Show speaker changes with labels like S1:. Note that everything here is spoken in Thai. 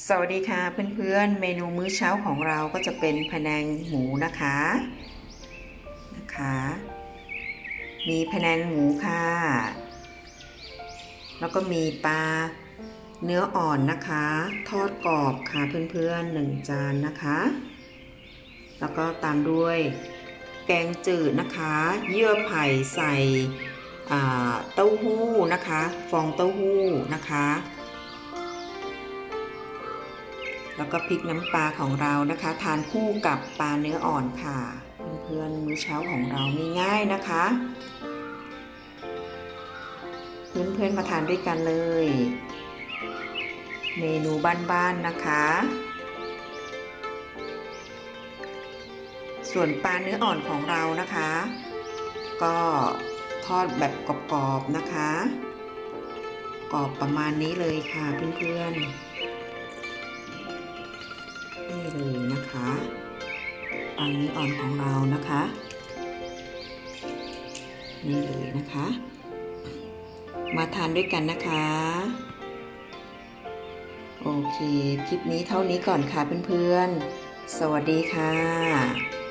S1: สวัสดีค่ะเพื่อนๆ เมนูมื้อเช้าของเราก็จะเป็นพะแนงหมูนะคะนะคะ มีพะแนงหมูค่ะ แล้วก็มีปลาเนื้ออ่อนนะคะ ทอดกรอบค่ะเพื่อนๆหนึ่งจานนะคะ แล้วก็ตามด้วย แกงจืดนะคะ เยื่อไผ่ใส่เต้าหู้นะคะ ฟองเต้าหู้นะคะ แล้วก็พริกน้ำปลาของเรานะคะ ทานคู่กับปลาเนื้ออ่อนค่ะ เพื่อนๆมื้อเช้าของเราง่ายๆนะคะเพื่อนๆมาทานด้วยกันเลย เมนูบ้านๆนะคะ ส่วนปลาเนื้ออ่อนของเรานะคะ ก็ทอดแบบกรอบๆนะคะ กรอบประมาณนี้เลยค่ะเพื่อนๆางนื้ออ่อนของเรานะคะ นี่เลยนะคะ มาทานด้วยกันนะคะ โอเค คลิปนี้เท่านี้ก่อนค่ะเพื่อนๆ สวัสดีค่ะ